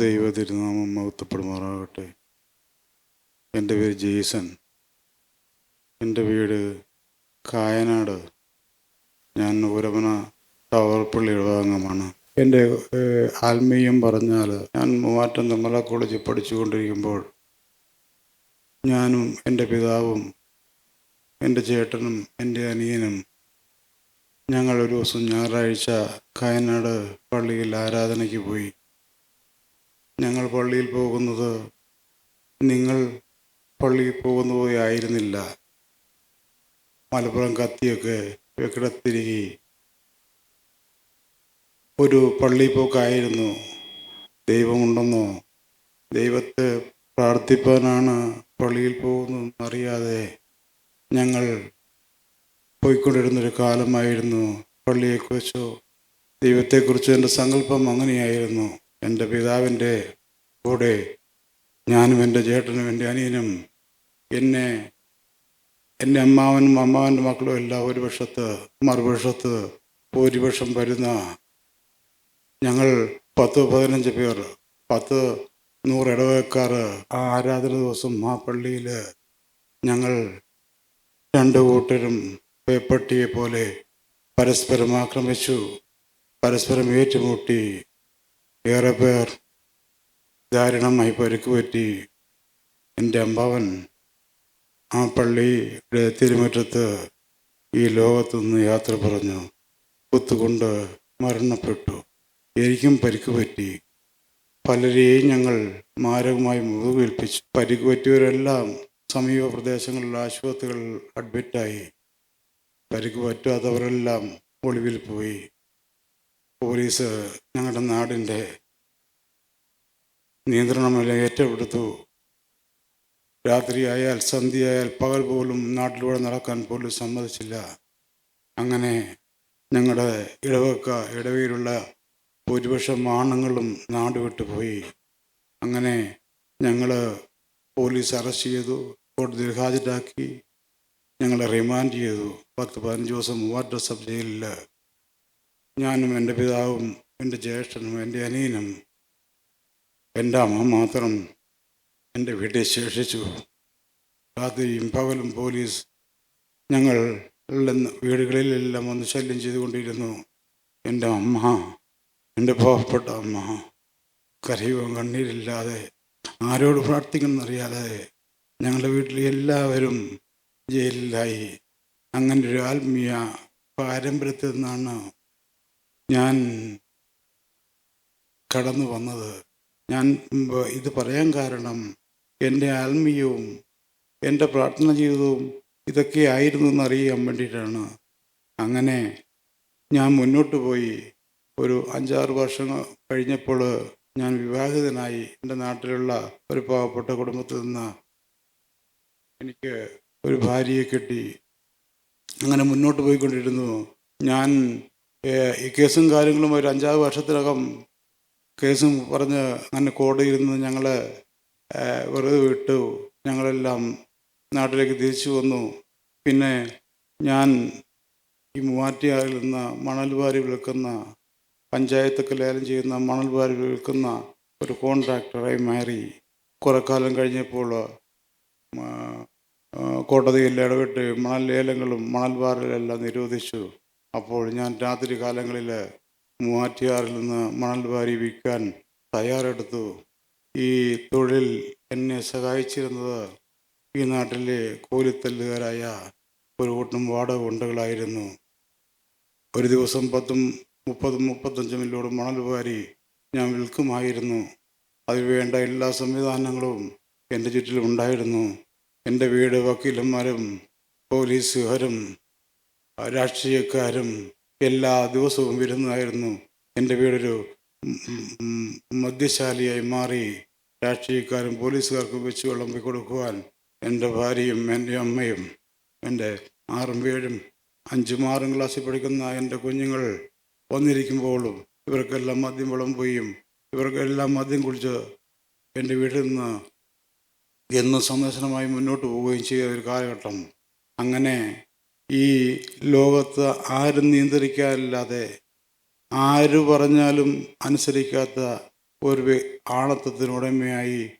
ദൈവ തിരുനാമം മഹത്വപ്പെടുമാറാകട്ടെ. എന്റെ പേര് ജെയ്സൺ എന്റെ വീട് കായനാട് ഞാൻ ടവർ ഇടവാംഗമാണ് എന്റെ ആത്മീയം പറഞ്ഞാൽ ഞാൻ മൂവാറ്റം നിർമ്മല കോളേജിൽ പഠിച്ചുകൊണ്ടിരിക്കുമ്പോൾ ഞാനും എന്റെ പിതാവും എന്റെ ചേട്ടനും എന്റെ അനിയനും ഞങ്ങൾ ഒരു ദിവസം ഞായറാഴ്ച കയനാട് പള്ളിയിൽ ആരാധനയ്ക്ക് പോയി. ഞങ്ങൾ പള്ളിയിൽ പോകുന്നത് നിങ്ങൾ പള്ളിയിൽ പോകുന്ന പോലെ ആയിരുന്നില്ല. മലപ്പുറം കത്തിയൊക്കെ വെക്കിടത്തിരികി ഒരു പള്ളി പോക്കായിരുന്നു ദൈവമുണ്ടെന്നോ? ദൈവത്തെ പ്രാർത്ഥിപ്പാനാണ് പള്ളിയിൽ പോകുന്നതെന്ന് അറിയാതെ ഞങ്ങൾ പോയിക്കൊണ്ടിരുന്നൊരു കാലമായിരുന്നു പള്ളിയെക്കുറിച്ചോ. ദൈവത്തെക്കുറിച്ചോ എന്റെ സങ്കല്പം അങ്ങനെയായിരുന്നു. എന്റെ പിതാവിന്റെ കൂടെ ഞാനും എന്റെ ചേട്ടനും എന്റെ അനിയനും എന്നെ എന്റെ അമ്മാവനും അമ്മാവന്റെ മക്കളും എല്ലാം ഒരു വർഷത്ത് മറുപക്ഷത്ത് ഭൂരിപക്ഷം വരുന്ന ഞങ്ങൾ പത്ത് പതിനഞ്ച് പേർ പത്ത് നൂറ് ഇടവേക്കാർ ആ ആരാധന ദിവസം ആ പള്ളിയിൽ ഞങ്ങൾ രണ്ട് കൂട്ടരും പേപ്പട്ടിയെ പോലെ പരസ്പരം ആക്രമിച്ചു പരസ്പരം ഏറ്റുമുട്ടി. ഏറെ പേർ ദാരുണമായി പരുക്ക് പറ്റി എന്റെ അമ്പാവൻ ആ പള്ളിയുടെ തിരുമുറ്റത്ത് ഈ ലോകത്തുനിന്ന് യാത്ര പറഞ്ഞു. കുത്തുകൊണ്ട് മരണപ്പെട്ടു. എനിക്കും പരിക്ക് പറ്റി. പലരെയും ഞങ്ങൾ മാരകമായി മുറിവേൽപ്പിച്ചു പരിക്ക് പറ്റിയവരെല്ലാം സമീപ പ്രദേശങ്ങളിൽ ആശുപത്രികളിൽ അഡ്മിറ്റായി. പരിക്ക് പറ്റാത്തവരെല്ലാം ഒളിവിൽ പോയി. പോലീസ് ഞങ്ങളുടെ നാടിന്റെ നിയന്ത്രണമെല്ലാം ഏറ്റെടുത്തു. രാത്രിയായാൽ സന്ധ്യയായാൽ പകൽ പോലും നാട്ടിലൂടെ നടക്കാൻ പോലും സമ്മതിച്ചില്ല. അങ്ങനെ ഞങ്ങളുടെ ഇടവക്ക ഇടവയിലുള്ള ഭൂരിപക്ഷം ആണുങ്ങളും നാട് വിട്ടുപോയി അങ്ങനെ ഞങ്ങൾ പോലീസ് അറസ്റ്റ് ചെയ്തു കോടതി ഹാജരാക്കി ഞങ്ങളെ റിമാൻഡ് ചെയ്തു. പത്ത് പതിനഞ്ച് ദിവസം മൂവാറ്റ സബ് ജയിലിൽ. ഞാനും എന്റെ പിതാവും എന്റെ ജ്യേഷ്ഠനും എന്റെ അനിയനും എന്റെ അമ്മ മാത്രം എന്റെ വീട്ടിൽ ശേഷിച്ചു. രാത്രിയും പകലും പോലീസ് ഞങ്ങൾ വീടുകളിലെല്ലാം ഒന്ന് ശല്യം ചെയ്തുകൊണ്ടിരുന്നു. എന്റെ അമ്മ എന്റെ പാവപ്പെട്ട അമ്മ കരയുവാൻ കണ്ണീരില്ലാതെ ആരോട് പ്രാർത്ഥിക്കണമെന്നറിയാതെ ഞങ്ങളുടെ വീട്ടിൽ എല്ലാവരും ജയിലിലായി. അങ്ങനെ ഒരു ആത്മീയ പാരമ്പര്യത്തിൽ നിന്നാണ് ഞാൻ കടന്നു വന്നത്. ഞാൻ ഇത് പറയാൻ കാരണം എന്റെ ആത്മീയവും എന്റെ പ്രാർത്ഥന ജീവിതവും ഇതൊക്കെ ആയിരുന്നു എന്നറിയാൻ വേണ്ടിയിട്ടാണ്. അങ്ങനെ ഞാൻ മുന്നോട്ട് പോയി. ഒരു അഞ്ചാറ് വർഷം കഴിഞ്ഞപ്പോൾ ഞാൻ വിവാഹിതനായി എന്റെ നാട്ടിലുള്ള ഒരു പാവപ്പെട്ട കുടുംബത്തിൽ നിന്ന് എനിക്ക് ഒരു ഭാര്യയെ കിട്ടി. അങ്ങനെ മുന്നോട്ട് പോയിക്കൊണ്ടിരുന്നു. ഞാൻ ഈ കേസും കാര്യങ്ങളും ഒരു അഞ്ചാറ് വർഷത്തിനകം കേസും പറഞ്ഞ് അങ്ങനെ കോടതിയിൽ നിന്ന് ഞങ്ങൾ വെറുതെ വിട്ടു. ഞങ്ങളെല്ലാം നാട്ടിലേക്ക് തിരിച്ചു വന്നു. പിന്നെ ഞാൻ ഈ മൂവാറ്റിയാറിൽ നിന്ന് മണൽ വാരി വിൽക്കുന്ന പഞ്ചായത്തൊക്കെ ലേലം ചെയ്യുന്ന മണൽ വാരി വിൽക്കുന്ന ഒരു കോൺട്രാക്ടറായി മാറി. കുറെ കാലം കഴിഞ്ഞപ്പോൾ കോട്ടതിയിൽ ഇടപെട്ട് മണൽ ലേലങ്ങളും മണൽ വാരലെല്ലാം നിരോധിച്ചു. അപ്പോൾ ഞാൻ രാത്രി കാലങ്ങളിൽ മൂവാറ്റിയാറിൽ നിന്ന് മണൽ വാരി വിൽക്കാൻ തയ്യാറെടുത്തു. ഈ തൊഴിൽ എന്നെ സഹായിച്ചിരുന്നത് ഈ നാട്ടിലെ കൂലിത്തല്ലുകാരായ ഒരു കൂട്ടം വാടക ഗുണ്ടകളായിരുന്നു. ഒരു ദിവസം പത്തും മുപ്പതും മുപ്പത്തഞ്ചും മില്ലോടും മണൽ വാരി ഞാൻ വിൽക്കുമായിരുന്നു. അതിന് വേണ്ട എല്ലാ സംവിധാനങ്ങളും എന്റെ ചുറ്റിലും ഉണ്ടായിരുന്നു. എന്റെ വീട് വക്കീലന്മാരും പോലീസുകാരും രാഷ്ട്രീയക്കാരും എല്ലാ ദിവസവും വരുന്നതായിരുന്നു എന്റെ വീടൊരു ഉം, മാറി. രാഷ്ട്രീയക്കാരും പോലീസുകാർക്കും വെച്ച് വിളമ്പി കൊടുക്കുവാൻ എന്റെ ഭാര്യയും എന്റെ അമ്മയും എന്റെ ആറും പേരും അഞ്ചും ആറും ക്ലാസ്സിൽ പഠിക്കുന്ന എന്റെ കുഞ്ഞുങ്ങൾ വന്നിരിക്കുമ്പോഴും ഇവർക്കെല്ലാം മദ്യം വിളമ്പുകയും ഇവർക്കെല്ലാം മദ്യം കുടിച്ച് എന്റെ വീട്ടിൽ നിന്ന് എന്നും സന്ദർശനമായി മുന്നോട്ട് പോവുകയും ചെയ്ത ഒരു കാലഘട്ടം. അങ്ങനെ ഈ ലോകത്ത് ആരും നിയന്ത്രിക്കാനില്ലാതെ ആര് പറഞ്ഞാലും അനുസരിക്കാത്ത ഒരു ആളത്വത്തിനുടമയായി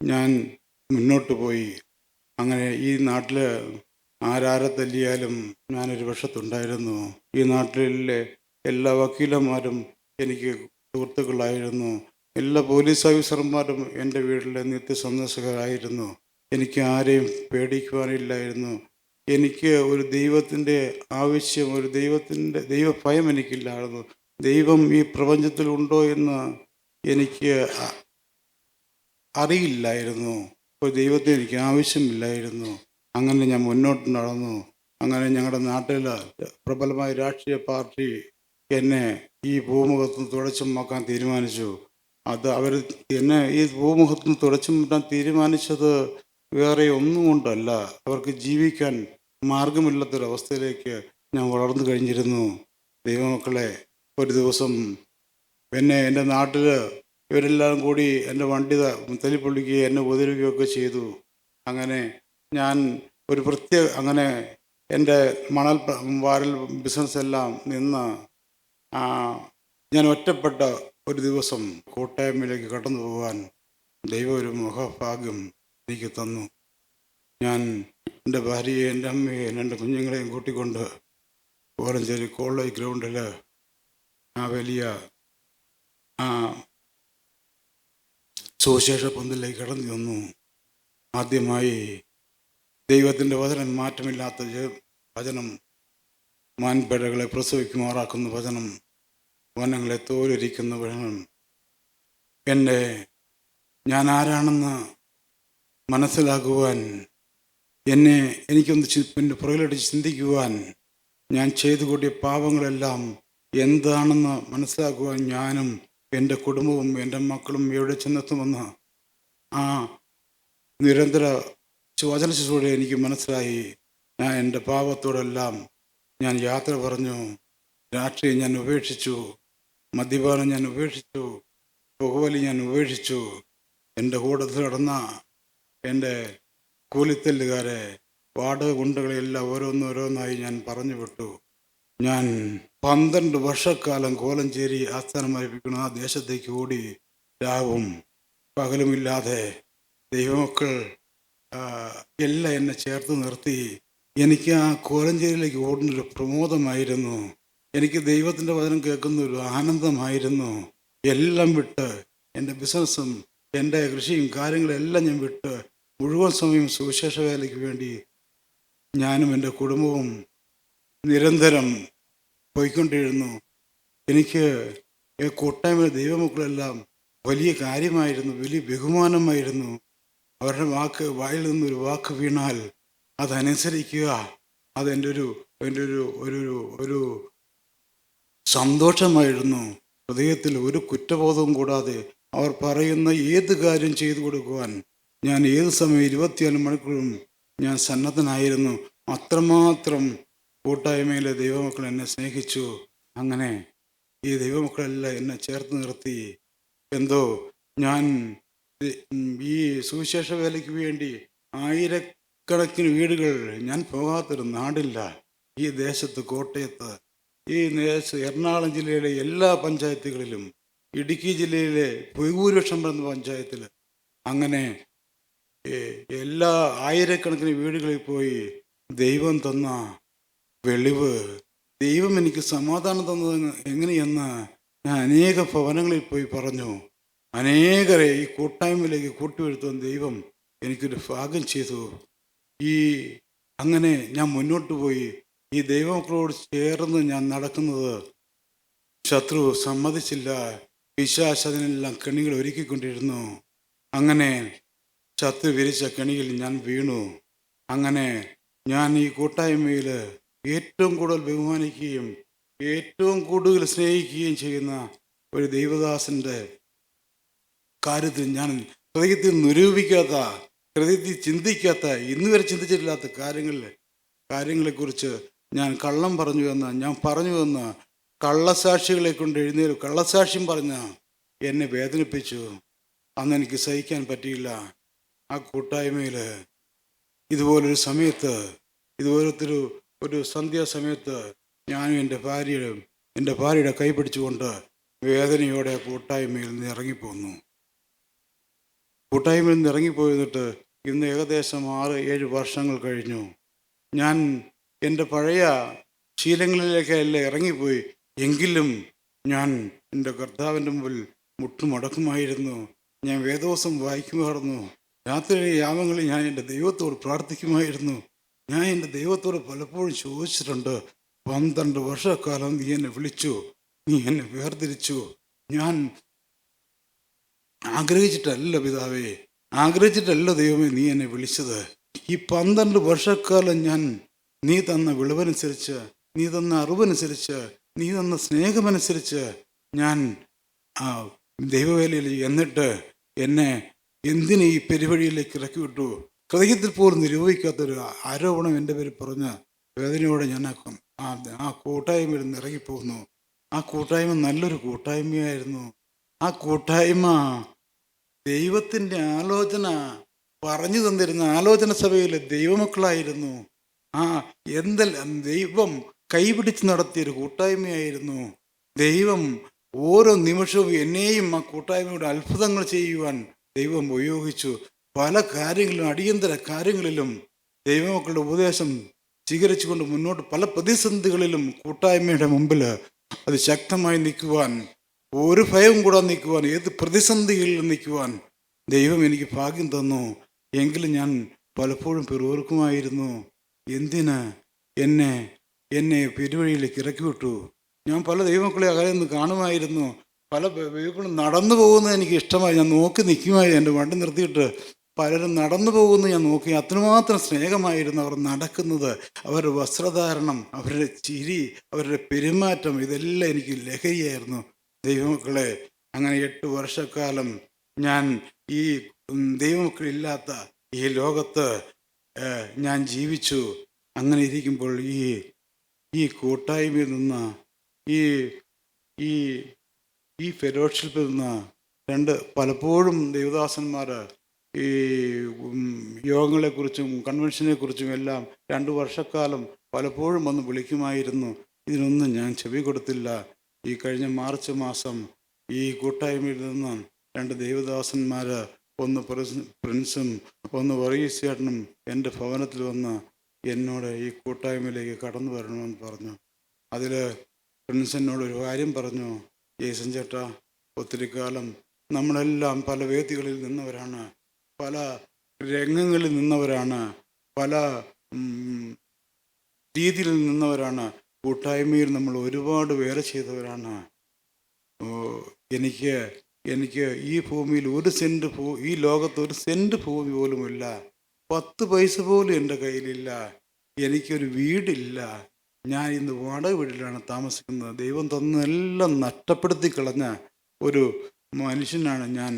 ഞാൻ മുന്നോട്ട് പോയി. അങ്ങനെ ഈ നാട്ടിൽ ആരാരെ തല്ലിയാലും ഞാനൊരു പക്ഷത്തുണ്ടായിരുന്നു ഈ നാട്ടിലെ എല്ലാ വക്കീലന്മാരും എനിക്ക് സുഹൃത്തുക്കളായിരുന്നു. എല്ലാ പോലീസ് ഓഫീസർമാരും എന്റെ വീട്ടിലെ നിത്യ സന്ദർശകരായിരുന്നു എനിക്ക് ആരെയും പേടിക്കുവാനില്ലായിരുന്നു. എനിക്ക് ഒരു ദൈവത്തിന്റെ ആവശ്യം ഒരു ദൈവത്തിന്റെ ദൈവഭയം എനിക്കില്ലായിരുന്നു. ദൈവം ഈ പ്രപഞ്ചത്തിൽ ഉണ്ടോ എന്ന് എനിക്ക് അറിയില്ലായിരുന്നു. ഒരു ദൈവത്തെ എനിക്ക് ആവശ്യമില്ലായിരുന്നു. അങ്ങനെ ഞാൻ മുന്നോട്ട് നടന്നു. അങ്ങനെ ഞങ്ങളുടെ നാട്ടിൽ പ്രബലമായ രാഷ്ട്രീയ പാർട്ടി എന്നെ ഈ ഭൂമുഖത്ത് തുടച്ചു മാക്കാൻ തീരുമാനിച്ചു. അത് അവർ എന്നെ ഈ ഭൂമുഖത്ത് തുടച്ചു മാറ്റാൻ തീരുമാനിച്ചത് വേറെ ഒന്നും കൊണ്ടല്ല. അവർക്ക് ജീവിക്കാൻ മാർഗമില്ലാത്തൊരവസ്ഥയിലേക്ക് ഞാൻ വളർന്നു കഴിഞ്ഞിരുന്നു. ദൈവമക്കളെ ഒരു ദിവസം എന്നെ എന്റെ നാട്ടിൽ ഇവരെല്ലാം കൂടി എന്റെ വണ്ടി തല്ലിപ്പൊള്ളിക്കുകയും എന്നെ ഉപദ്രവിക്കുകയൊക്കെ ചെയ്തു. അങ്ങനെ ഞാൻ ഒരു പ്രത്യേക അങ്ങനെ എന്റെ മണൽ വാരൽ ബിസിനസ് എല്ലാം നിന്ന് ഞാൻ ഒറ്റപ്പെട്ട ഒരു ദിവസം കോട്ടയമ്മയിലേക്ക് കടന്നു പോകാൻ ദൈവം ഒരു മുഖഭാഗ്യം എനിക്ക് തന്നു. ഞാൻ എന്റെ ഭാര്യയെ എന്റെ അമ്മയെ എന്റെ കുഞ്ഞുങ്ങളെയും കൂട്ടിക്കൊണ്ട് കോലഞ്ചേരി കോളേജ് ഗ്രൗണ്ടിൽ ആ വലിയ ആ സുവിശേഷ പന്തിലേക്ക് കടന്നു വന്നു ആദ്യമായി ദൈവത്തിന്റെ വചനം മാറ്റമില്ലാത്ത വചനം മാൻപേടകളെ പ്രസവിക്കുമാറാക്കുന്ന വചനം വനങ്ങളെ തോലൊരിക്കുന്ന വചനം. എന്റെ ഞാൻ ആരാണെന്ന് മനസ്സിലാക്കുവാൻ എന്നെ എനിക്കൊന്ന് എന്റെ പിന്നെ പുറകിലടിച്ച് ചിന്തിക്കുവാൻ ഞാൻ ചെയ്തു കൂട്ടിയ പാപങ്ങളെല്ലാം എന്താണെന്ന് മനസ്സിലാക്കുവാൻ ഞാനും എന്റെ കുടുംബവും എന്റെ മക്കളും എവിടെ ചെന്നെത്തുമെന്ന് ആ നിരന്തര വചനശിശോടെ എനിക്ക് മനസ്സിലായി. ഞാൻ എന്റെ പാപത്തോടെല്ലാം ഞാൻ യാത്ര പറഞ്ഞു. രാഷ്ട്രീയം ഞാൻ ഉപേക്ഷിച്ചു. മദ്യപാനം ഞാൻ ഉപേക്ഷിച്ചു. പുകവലി ഞാൻ ഉപേക്ഷിച്ചു. എന്റെ കൂടെ നടന്ന എന്റെ കൂലിത്തല്ലുകാരെ വാടക ഗുണ്ടകളെല്ലാം ഓരോന്നോരോന്നായി ഞാൻ പറഞ്ഞു വിട്ടു ഞാൻ പന്ത്രണ്ട് വർഷക്കാലം കോലഞ്ചേരി ആസ്ഥാനമായിരിക്കുന്ന ആ ദേശത്തേക്ക് ഓടി രാവും പകലുമില്ലാതെ ദൈവമക്കൾ എല്ലാം എന്നെ ചേർത്ത് നിർത്തി. എനിക്ക് ആ കോലഞ്ചേരിയിലേക്ക് ഓടുന്നൊരു പ്രമോദമായിരുന്നു. എനിക്ക് ദൈവത്തിന്റെ വചനം കേൾക്കുന്ന ഒരു ആനന്ദമായിരുന്നു. എല്ലാം വിട്ട് എന്റെ ബിസിനസ്സും എന്റെ കൃഷിയും കാര്യങ്ങളെല്ലാം ഞാൻ വിട്ട് മുഴുവൻ സമയം സുവിശേഷ വേലയ്ക്ക് വേണ്ടി ഞാനും എന്റെ കുടുംബവും നിരന്തരം പോയിക്കൊണ്ടിരുന്നു. എനിക്ക് കൂട്ടായ്മ ദൈവമക്കളെല്ലാം വലിയ കാര്യമായിരുന്നു വലിയ ബഹുമാനമായിരുന്നു. അവരുടെ വാക്ക് വായിൽ നിന്നൊരു വാക്ക് വീണാൽ അതനുസരിക്കുക. അതെന്റെ ഒരു എന്റെ ഒരു ഒരു ഒരു- സന്തോഷമായിരുന്നു. ഹൃദയത്തിൽ ഒരു കുറ്റബോധവും കൂടാതെ അവർ പറയുന്ന ഏത് കാര്യം ചെയ്തു കൊടുക്കുവാൻ ഞാൻ ഏത് സമയം ഇരുപത്തിനാല് മണിക്കൂറും ഞാൻ സന്നദ്ധനായിരുന്നു. അത്രമാത്രം കൂട്ടായ്മയിലെ ദൈവമക്കൾ എന്നെ സ്നേഹിച്ചു. അങ്ങനെ ഈ ദൈവമക്കളെല്ലാം എന്നെ ചേർത്ത് നിർത്തി. എന്തോ ഞാൻ ഈ സുവിശേഷ വേലയ്ക്ക് വേണ്ടി ആയിരക്കണക്കിന് വീടുകൾ ഞാൻ പോകാത്തൊരു നാടില്ല. ഈ ദേശത്ത് കോട്ടയത്ത് ഈ ദേശത്ത് എറണാകുളം ജില്ലയിലെ എല്ലാ പഞ്ചായത്തുകളിലും ഇടുക്കി ജില്ലയിലെ ഭൂരിപക്ഷം വരുന്ന പഞ്ചായത്തിൽ അങ്ങനെ എല്ലാ ആയിരക്കണക്കിന് വീടുകളിൽ പോയി ദൈവം തന്ന വെളിവ് ദൈവം എനിക്ക് സമാധാനം തന്നത് എങ്ങനെയെന്ന് ഞാൻ അനേക ഭവനങ്ങളിൽ പോയി പറഞ്ഞു. അനേകരെ ഈ കൂട്ടായ്മയിലേക്ക് കൂട്ടിവരുത്തുവാൻ ദൈവം എനിക്കൊരു ഭാഗ്യം ചെയ്തു. ഈ അങ്ങനെ ഞാൻ മുന്നോട്ട് പോയി. ഈ ദൈവമക്കളോട് ചേർന്ന് ഞാൻ നടക്കുന്നത് ശത്രു സമ്മതിച്ചില്ല. വിശ്വാസത്തിനെല്ലാം കെണികൾ ഒരുക്കിക്കൊണ്ടിരുന്നു. അങ്ങനെ ശത്രു വിരിച്ച കെണിയിൽ ഞാൻ വീണു. അങ്ങനെ ഞാൻ ഈ കൂട്ടായ്മയിൽ ഏറ്റവും കൂടുതൽ ബഹുമാനിക്കുകയും ഏറ്റവും കൂടുതൽ സ്നേഹിക്കുകയും ചെയ്യുന്ന ഒരു ദൈവദാസന്റെ കാര്യത്തിൽ ഞാൻ ഹൃദയത്തിൽ നിരൂപിക്കാത്ത ഹൃദയത്തിൽ ചിന്തിക്കാത്ത ഇന്ന് വരെ ചിന്തിച്ചിട്ടില്ലാത്ത കാര്യങ്ങളിൽ കാര്യങ്ങളെക്കുറിച്ച് ഞാൻ കള്ളം പറഞ്ഞു എന്ന് ഞാൻ പറഞ്ഞു എന്ന് കള്ളസാക്ഷികളെ കൊണ്ട് എഴുന്നേരും കള്ളസാക്ഷ്യം പറഞ്ഞ എന്നെ വേദനിപ്പിച്ചു. അന്ന് എനിക്ക് സഹിക്കാൻ പറ്റിയില്ല. ആ കൂട്ടായ്മയിൽ ഇതുപോലൊരു സമയത്ത് ഇതുപോലത്തൊരു ഒരു സന്ധ്യാസമയത്ത് ഞാനും എന്റെ ഭാര്യയും എന്റെ ഭാര്യയുടെ കൈ പിടിച്ചുകൊണ്ട് വേദനയോടെ കൂട്ടായ്മയിൽ നിന്ന് ഇറങ്ങിപ്പോന്നു. കൂട്ടായ്മയിൽ നിന്ന് ഇറങ്ങിപ്പോയിട്ട് ഇന്ന് ഏകദേശം ആറ് ഏഴ് വർഷങ്ങൾ കഴിഞ്ഞു. ഞാൻ എന്റെ പഴയ ശീലങ്ങളിലേക്കല്ല ഇറങ്ങിപ്പോയി. എങ്കിലും ഞാൻ എന്റെ കർത്താവിന്റെ മുമ്പിൽ മുട്ടുമടക്കുമായിരുന്നു. ഞാൻ വേദോസം വായിക്കുമായിരുന്നു. രാത്രി യാമങ്ങളിൽ ഞാൻ എന്റെ ദൈവത്തോട് പ്രാർത്ഥിക്കുമായിരുന്നു. ഞാൻ എന്റെ ദൈവത്തോട് പലപ്പോഴും ചോദിച്ചിട്ടുണ്ട് പന്ത്രണ്ട് വർഷക്കാലം നീ എന്നെ വിളിച്ചു നീ എന്നെ വേർതിരിച്ചു. ഞാൻ ആഗ്രഹിച്ചിട്ടല്ല പിതാവേ ആഗ്രഹിച്ചിട്ടല്ല ദൈവമേ നീ എന്നെ വിളിച്ചത്. ഈ പന്ത്രണ്ട് വർഷക്കാലം ഞാൻ നീ തന്ന വിളവനുസരിച്ച് നീ തന്ന അറിവനുസരിച്ച് നീ തന്ന സ്നേഹമനുസരിച്ച് ഞാൻ ആ ദൈവവേലയിൽ എന്നിട്ട് എന്നെ എന്തിന് ഈ പെരുവഴിയിലേക്ക് ഇറക്കി വിട്ടു ഹൃദയത്തിൽ പോലും നിരൂപിക്കാത്തൊരു ആരോപണം എന്റെ പേര് പറഞ്ഞ് വേദനയോടെ ഞാൻ ആ ആ കൂട്ടായ്മയിൽ നിന്ന് ഇറങ്ങിപ്പോകുന്നു. ആ കൂട്ടായ്മ നല്ലൊരു കൂട്ടായ്മയായിരുന്നു. ആ കൂട്ടായ്മ ദൈവത്തിന്റെ ആലോചന പറഞ്ഞു തന്നിരുന്ന ആലോചന സഭയിലെ ദൈവമക്കളായിരുന്നു. ആ എന്തെല്ലാം ദൈവം കൈപിടിച്ച് നടത്തിയൊരു കൂട്ടായ്മയായിരുന്നു. ദൈവം ഓരോ നിമിഷവും എന്നെയും ആ കൂട്ടായ്മയുടെ അത്ഭുതങ്ങൾ ചെയ്യുവാൻ ദൈവം ഉപയോഗിച്ചു. പല കാര്യങ്ങളിലും അടിയന്തര കാര്യങ്ങളിലും ദൈവമക്കളുടെ ഉപദേശം സ്വീകരിച്ചുകൊണ്ട് മുന്നോട്ട് പല പ്രതിസന്ധികളിലും കൂട്ടായ്മയുടെ മുമ്പിൽ അത് ശക്തമായി നിൽക്കുവാൻ ഒരു ഭയവും കൂടാതെ നിൽക്കുവാൻ ഏത് പ്രതിസന്ധിയിൽ നിൽക്കുവാൻ ദൈവം എനിക്ക് ഭാഗ്യം തന്നു. എങ്കിലും ഞാൻ പലപ്പോഴും പിറുവർക്കുമായിരുന്നു. എന്തിന്? എന്നെ എന്നെ പെരുവഴിയിലേക്ക് ഇറക്കി വിട്ടു. ഞാൻ പല ദൈവമക്കളെ അകലെ നിന്ന് കാണുമായിരുന്നു. പല ദൈവങ്ങളും നടന്നു പോകുന്നത് എനിക്ക് ഇഷ്ടമായി. ഞാൻ നോക്കി നിൽക്കുമായിരുന്നു. എന്റെ വണ്ടി നിർത്തിയിട്ട് പലരും നടന്നു പോകുന്നു ഞാൻ നോക്കി. അത്രമാത്രം സ്നേഹമായിരുന്നു അവർ നടക്കുന്നത്. അവരുടെ വസ്ത്രധാരണം അവരുടെ ചിരി അവരുടെ പെരുമാറ്റം ഇതെല്ലാം എനിക്ക് ലഹരിയായിരുന്നു. ദൈവമക്കളെ അങ്ങനെ എട്ട് വർഷക്കാലം ഞാൻ ഈ ദൈവമക്കളില്ലാത്ത ഈ ലോകത്ത് ഞാൻ ജീവിച്ചു. അങ്ങനെ ഇരിക്കുമ്പോൾ ഈ ഈ കൂട്ടായ്മയിൽ നിന്ന് ഈ ഈ ഈ ഫെലോഷിപ്പിൽ നിന്ന് രണ്ട് പലപ്പോഴും ദേവദാസന്മാർ ഈ യോഗങ്ങളെക്കുറിച്ചും കൺവെൻഷനെക്കുറിച്ചും എല്ലാം രണ്ട് വർഷക്കാലം പലപ്പോഴും വന്ന് വിളിക്കുമായിരുന്നു. ഇതിനൊന്നും ഞാൻ ചെവി കൊടുത്തില്ല. ഈ കഴിഞ്ഞ മാർച്ച് മാസം ഈ കൂട്ടായ്മയിൽ നിന്ന് രണ്ട് ദേവദാസന്മാർ ഒന്ന് പ്രിൻസും ഒന്ന് വർഗീസ് ചേട്ടനും എന്റെ ഭവനത്തിൽ വന്ന് എന്നോട് ഈ കൂട്ടായ്മയിലേക്ക് കടന്നു വരണമെന്ന് പറഞ്ഞു. അതിൽ പ്രിൻസിനോട് ഒരു കാര്യം പറഞ്ഞു. ജേസൻ ചേട്ടാ ഒത്തിരി കാലം നമ്മളെല്ലാം പല വേദികളിൽ നിന്നവരാണ് പല രംഗങ്ങളിൽ നിന്നവരാണ് പല രീതിയിൽ നിന്നവരാണ്. കൂട്ടായ്മയിൽ നമ്മൾ ഒരുപാട് വേല ചെയ്തവരാണ്. എനിക്ക് എനിക്ക് ഈ ഭൂമിയിൽ ഒരു സെന്റ് ഭൂ ഈ ലോകത്ത് ഒരു സെന്റ് ഭൂമി പോലുമില്ല പത്ത് പൈസ പോലും എന്റെ കയ്യിലില്ല. എനിക്കൊരു വീടില്ല. ഞാൻ ഇന്ന് വാടക വീട്ടിലാണ് താമസിക്കുന്നത്. ദൈവം തന്നെല്ലാം നഷ്ടപ്പെടുത്തി കളഞ്ഞ ഒരു മനുഷ്യനാണ് ഞാൻ.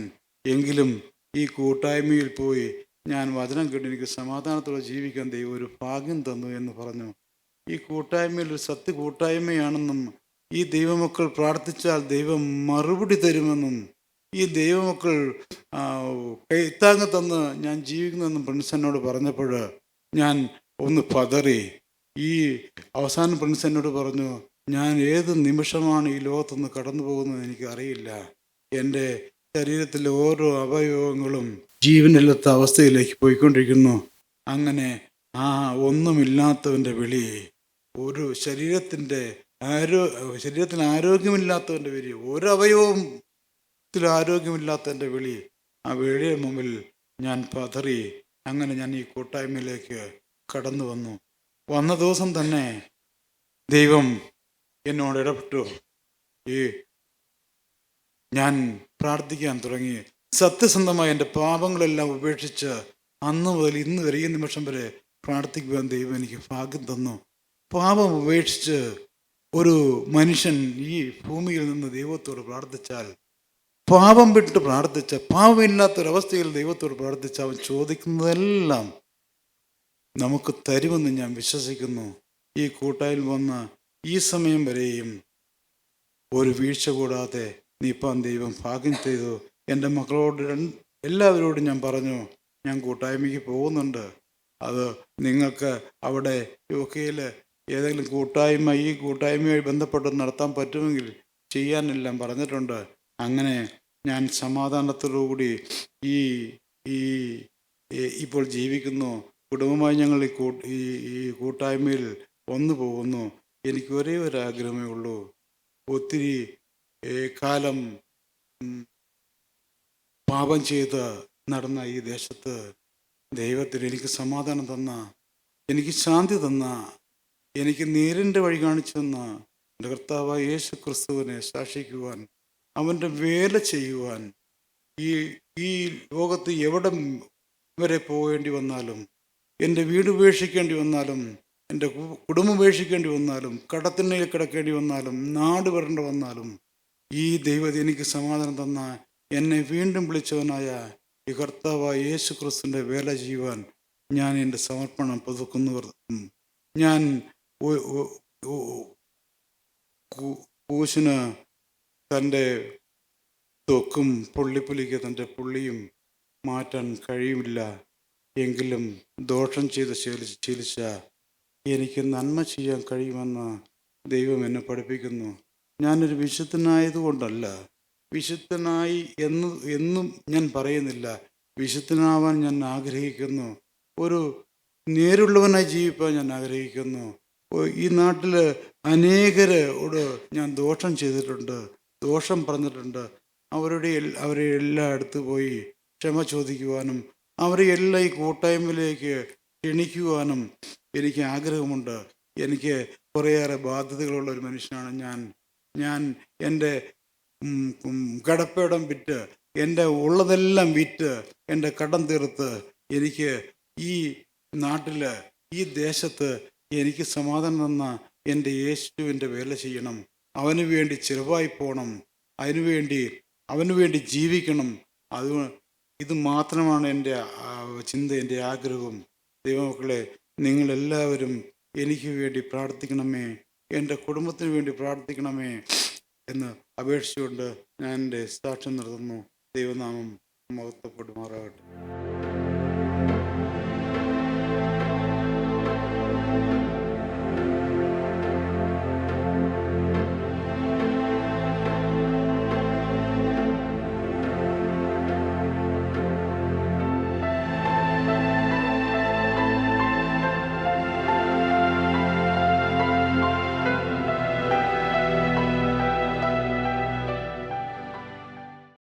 എങ്കിലും ഈ കൂട്ടായ്മയിൽ പോയി ഞാൻ വചനം കേട്ട് എനിക്ക് സമാധാനത്തോടെ ജീവിക്കാൻ ദൈവം ഒരു ഭാഗ്യം തന്നു എന്ന് പറഞ്ഞു. ഈ കൂട്ടായ്മയിൽ ഒരു സത്യ കൂട്ടായ്മയാണെന്നും ഈ ദൈവമക്കൾ പ്രാർത്ഥിച്ചാൽ ദൈവം മറുപടി തരുമെന്നും ഈ ദൈവമക്കൾ കൈത്താങ്ങ തന്ന് ഞാൻ ജീവിക്കുന്നതെന്നും പ്രിൻസനോട് പറഞ്ഞപ്പോൾ ഞാൻ ഒന്ന് പതറി. ഈ അവസാനം പ്രിൻസനോട് പറഞ്ഞു ഞാൻ ഏത് നിമിഷമാണ് ഈ ലോകത്തുനിന്ന് കടന്നു പോകുന്നത് എനിക്ക് അറിയില്ല. എന്റെ ശരീരത്തിലെ ഓരോ അവയവങ്ങളും ജീവനില്ലാത്ത അവസ്ഥയിലേക്ക് പോയിക്കൊണ്ടിരിക്കുന്നു. അങ്ങനെ ആ ഒന്നുമില്ലാത്തവന്റെ വിളി ഒരു ശരീരത്തിന്റെ ആരോ ശരീരത്തിന് ആരോഗ്യമില്ലാത്തവന്റെ വിളി ഒരു അവയവത്തിൽ ത്തിൽ ആരോഗ്യമില്ലാത്തതിന്റെ വിളി ആ വിളിയുടെ മുമ്പിൽ ഞാൻ പതറി അങ്ങനെ ഞാൻ ഈ കൂട്ടായ്മയിലേക്ക് കടന്നു വന്നു. വന്ന ദിവസം തന്നെ ദൈവം എന്നോട് ഇടപെട്ടു. ഈ ഞാൻ പ്രാർത്ഥിക്കാൻ തുടങ്ങി. സത്യസന്ധമായി എന്റെ പാപങ്ങളെല്ലാം ഉപേക്ഷിച്ച് അന്ന് മുതൽ ഇന്ന് വരെ ഈ നിമിഷം വരെ പ്രാർത്ഥിക്കുവാൻ ദൈവം എനിക്ക് ഭാഗ്യം തന്നു. പാപം ഉപേക്ഷിച്ച് ഒരു മനുഷ്യൻ ഈ ഭൂമിയിൽ നിന്ന് ദൈവത്തോട് പ്രാർത്ഥിച്ചാൽ പാപം വിട്ട് പ്രാർത്ഥിച്ച പാപമില്ലാത്തൊരവസ്ഥയിൽ ദൈവത്തോട് പ്രാർത്ഥിച്ച അവൻ ചോദിക്കുന്നതെല്ലാം നമുക്ക് തരുമെന്ന് ഞാൻ വിശ്വസിക്കുന്നു. ഈ കൂട്ടായിൽ വന്ന ഈ സമയം വരെയും ഒരു വീഴ്ച കൂടാതെ നീപ്പാൻ ദൈവം ഭാഗ്യം ചെയ്തു. എന്റെ മക്കളോട് എല്ലാവരോടും ഞാൻ പറഞ്ഞു ഞാൻ കൂട്ടായ്മയ്ക്ക് പോകുന്നുണ്ട്. അത് നിങ്ങൾക്ക് അവിടെ യു കെയിൽ ഏതെങ്കിലും കൂട്ടായ്മ ഈ കൂട്ടായ്മയുമായി ബന്ധപ്പെട്ട് നടത്താൻ പറ്റുമെങ്കിൽ ചെയ്യാനെല്ലാം പറഞ്ഞിട്ടുണ്ട്. അങ്ങനെ ഞാൻ സമാധാനത്തോടുകൂടി ഈ ഈ ഇപ്പോൾ ജീവിക്കുന്നു. കുടുംബമായി ഞങ്ങൾ ഈ കൂ ഈ ഈ കൂട്ടായ്മയിൽ വന്നു പോകുന്നു. എനിക്ക് ഒരേ ഒരു ആഗ്രഹമേ ഉള്ളൂ. ഒത്തിരി കാലം പാപം ചെയ്ത് നടന്ന ഈ ദേശത്ത് ദൈവത്തിന് എനിക്ക് സമാധാനം തന്ന എനിക്ക് ശാന്തി തന്ന എനിക്ക് നേരിന്റെ വഴി കാണിച്ചു തന്ന എന്റെ കർത്താവായ യേശു ക്രിസ്തുവിനെ സാക്ഷിക്കുവാൻ അവന്റെ വേല ചെയ്യുവാൻ ഈ ഈ ലോകത്ത് എവിടെ വരെ പോകേണ്ടി വന്നാലും എന്റെ വീട് ഉപേക്ഷിക്കേണ്ടി വന്നാലും എന്റെ കുടുംബം ഉപേക്ഷിക്കേണ്ടി വന്നാലും കടത്തിണ്ണയിൽ കിടക്കേണ്ടി വന്നാലും നാട് വരേണ്ടി വന്നാലും ഈ ദൈവത്തെ എനിക്ക് സമാധാനം തന്ന എന്നെ വീണ്ടും വിളിച്ചവനായ ഈ കർത്താവായ യേശു ക്രിസ്തുവിന്റെ വേല ചെയ്യുവാൻ ഞാൻ എന്റെ സമർപ്പണം പുതുക്കുന്നവർ ഞാൻ കൂശിന് തന്റെ തൊക്കും പുള്ളിപ്പുലിക്ക് തന്റെ പുള്ളിയും മാറ്റാൻ കഴിയുമില്ല. എങ്കിലും ദോഷം ചെയ്ത് ശീലിച്ച് ശീലിച്ച എനിക്ക് നന്മ ചെയ്യാൻ കഴിയുമെന്ന് ദൈവം എന്നെ പഠിപ്പിക്കുന്നു. ഞാനൊരു വിശുദ്ധനായതുകൊണ്ടല്ല. വിശുദ്ധനായി എന്ന് എന്നും ഞാൻ പറയുന്നില്ല. വിശുദ്ധനാവാൻ ഞാൻ ആഗ്രഹിക്കുന്നു. ഒരു നേരുള്ളവനായി ജീവിപ്പാൻ ഞാൻ ആഗ്രഹിക്കുന്നു. ഈ നാട്ടിൽ അനേകരോട് ഞാൻ ദോഷം ചെയ്തിട്ടുണ്ട് ദോഷം പറഞ്ഞിട്ടുണ്ട്. അവരുടെ അവരെ എല്ലാം അടുത്ത് പോയി ക്ഷമ ചോദിക്കുവാനും അവരെ എല്ലാം ഈ കൂട്ടായ്മയിലേക്ക് ക്ഷണിക്കുവാനും എനിക്ക് ആഗ്രഹമുണ്ട്. എനിക്ക് കുറേയേറെ ബാധ്യതകളുള്ള ഒരു മനുഷ്യനാണ് ഞാൻ. ഞാൻ എന്റെ കടപ്പേടം വിറ്റ് എന്റെ ഉള്ളതെല്ലാം വിറ്റ് എന്റെ കടം തീർത്ത് എനിക്ക് ഈ നാട്ടിൽ ഈ ദേശത്ത് എനിക്ക് സമാധാനം തന്ന എന്റെ യേശുവിന്റെ വേല ചെയ്യണം. അവന് വേണ്ടി ചെറുവായി പോകണം അതിനു വേണ്ടി അവന് വേണ്ടി ജീവിക്കണം. അത് ഇത് മാത്രമാണ് എന്റെ ചിന്ത എന്റെ ആഗ്രഹവും ദൈവമക്കളെ നിങ്ങളെല്ലാവരും എനിക്ക് വേണ്ടി പ്രാർത്ഥിക്കണമേ. എന്റെ കുടുംബത്തിന് വേണ്ടി പ്രാർത്ഥിക്കണമേ എന്ന് അപേക്ഷിച്ചുകൊണ്ട് ഞാൻ എന്റെ സാക്ഷ്യം നിർത്തുന്നു. ദൈവനാമം മഹത്വപ്പെടുമാറാകട്ടെ.